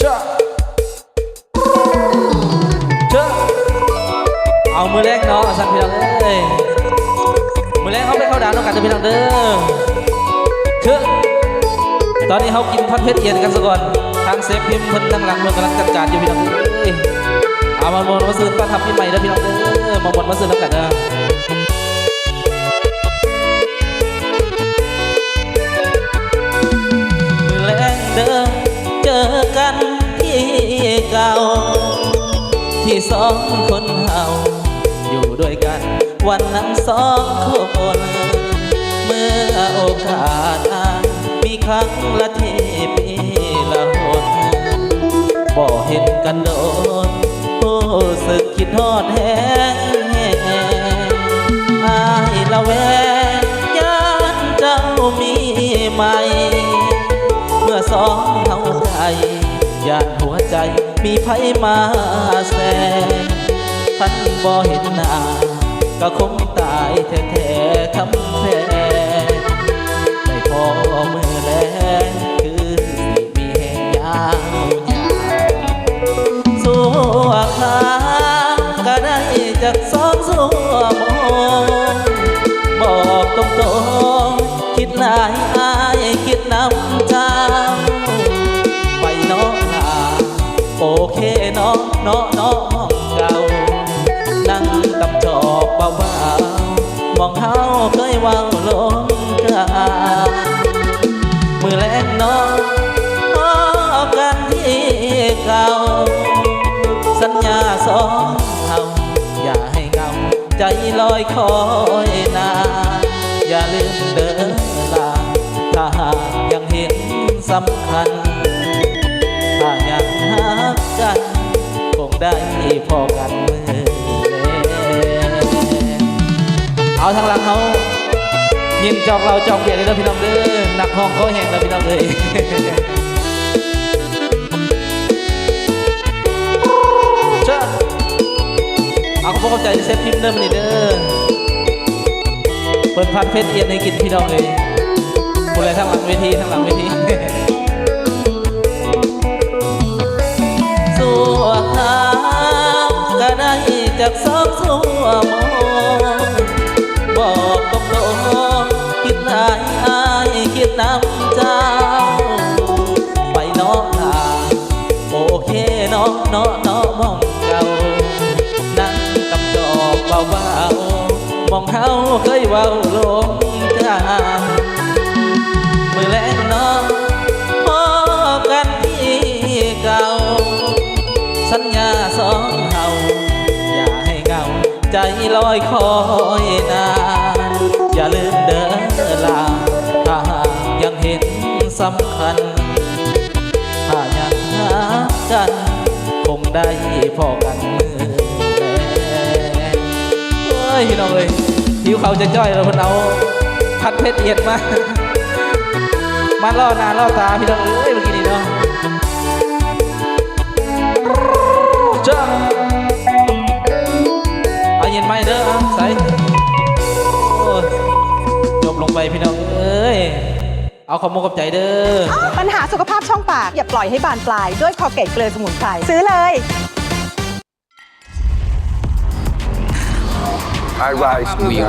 เจ้าเจ้าเอามือแรกเนาะสั่นพี่น้องเอ้ยมือแรกเขาไปเข้าด่าวน้องกันจะพี่น้องเด้อเจ้าตอนนี้เขากินพัดเพชรเอียนกันซะก่อนทางเซฟพิมพ์เพิ่นตั้งหลังเมืองกำลังจัดการอยู่พี่น้องเอ้ยเอามาหมดมาซื้อต้อนรับปีใหม่เด้อพี่น้องเด้อมาหมดมาซื้อน้ำกันเด้อมือแรงเดิม ที่สองคนเฮาอยู่ด้วยกันวันนั้นสองคน เมื่อโอกาสอ้างมีครั้งละทีปีละหนบ่เห็นกันโดนโอ้สึกคิดฮอดแห้งอายละแวงยานเจ้ามีใหม เมื่อสองเฮาไท ย่านหัวใจมีไผมาแสงพันบ่เห็นหน้าก็คงตายแท้ๆคำแพงไม่พอมือแลงคือสิมีแห่งยาวยาสู้ขาก็ได้จากสองสู้มองบอกตรงๆคิดหลายอา เคยว้าลงกันมือแรกเนาะพอกันที่เก่า สัญญาสองเฮาอย่าให้เงาใจลอยคอยนานอย่าลืมเดินลาถ้าหากยังเห็นสำคัญ ถ้ายังหักกัน คงได้พอกันเมื่อ เอาทางหลังเขายินจอกเราจอกเบียดเลยนะพี่น้องเด้อหนักห้องเขาแห้งแล้วพี่น้องเลยเจ้าเอาเขาบอกใจเซฟพิมพ์เริ่มนี่เด้อเปิดพัดเพชรเอียนให้กินพี่น้องเลยผู้ใดทางหลังเวทีทางหลังเวทีสัวหาก็ได้จากสอง มองเก่านั่งกำจอกเบาๆมองเขาเคยเว้าลงกันมือแลงเนาะพอกันที่เก่า สัญญาสองเฮาอย่าให้เงา ใจลอยคอยนาน อย่าลืมเดินลาถ้าหากยังเห็นสำคัญ ถ้ายังหากัน งได้พอกันมือเฮ้ยพี่น้องเลยผิวเขาจะจ้อยแล้วคนเอาพัดเพชรเอียดมา มาล่อนาล่อตาพี่น้องเอ้ย เอาขอมกกับใจเด้อ ปัญหาสุขภาพช่องปาก อย่าปล่อยให้บานปลาย ด้วยคอเกตเกลือสมุนไพรซื้อเลย I rise. We